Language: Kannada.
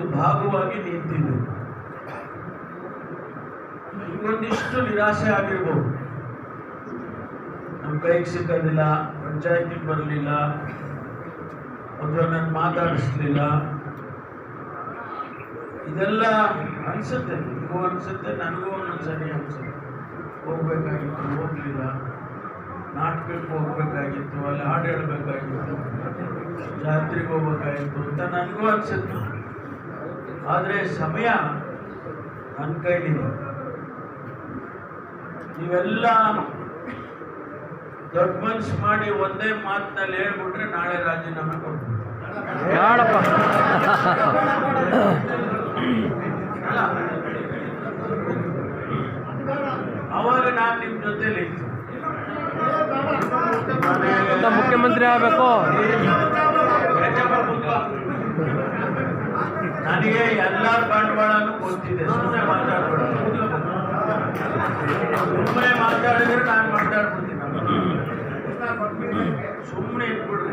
ಭಾಗವಾಗಿ ನಿಂತಿದೆ. ಇನ್ನೊಂದಿಷ್ಟು ನಿರಾಶೆ ಆಗಿರ್ಬೋದು. ನಮ್ಮ ಕೈಗೆ ಸಿಕ್ಕೋದಿಲ್ಲ, ಪಂಚಾಯತಿಗೆ ಬರಲಿಲ್ಲ ಅಥವಾ ನಾನು ಮಾತಾಡಿಸ್ಲಿಲ್ಲ. ಇದೆಲ್ಲ ಅನ್ಸುತ್ತೆ, ನಿಮಗೂ ಅನ್ಸುತ್ತೆ, ನನಗೂ ಒಂದೊಂದ್ಸರಿ ಅನ್ಸುತ್ತೆ. ಹೋಗ್ಬೇಕಾಗಿತ್ತು, ಹೋಗ್ಲಿಲ್ಲ. ನಾಟಕಕ್ಕೆ ಹೋಗ್ಬೇಕಾಗಿತ್ತು, ಅಲ್ಲಿ ಹಾಡು ಹೇಳ್ಬೇಕಾಗಿತ್ತು, ಜಾತ್ರೆಗೆ ಹೋಗ್ಬೇಕಾಗಿತ್ತು ಅಂತ ನನಗೂ ಅನ್ಸುತ್ತೆ. ಆದರೆ ಸಮಯ ನನ್ನ ಕೈಲಿದೆ. ನೀವೆಲ್ಲ ದೊಡ್ಡ ಮನ್ಸು ಮಾಡಿ ಒಂದೇ ಮಾತಿನಲ್ಲಿ ಹೇಳ್ಬಿಟ್ರೆ ನಾಳೆ ರಾಜೀನಾಮೆ ಕೊಡ್ತೀನಿ. ಅವಾಗ ನಾನು ನಿಮ್ಮ ಜೊತೆಲಿ ಮುಖ್ಯಮಂತ್ರಿ ಆಗಬೇಕು. ನನಗೆ ಎಲ್ಲ ಬಂಡವಾಳನೂ ಗೊತ್ತಿದೆ ಸುಮ್ಮನೆ ಮಾತಾಡ್ಬೇಡ ಸುಮ್ಮನೆ ಮಾತಾಡಿದ್ರೆ ನಾನು ಮಾತಾಡ್ಬಿಡ್ತೀನಿ. ಸುಮ್ಮನೆ ಇಟ್ಬಿಡ್ರಿ.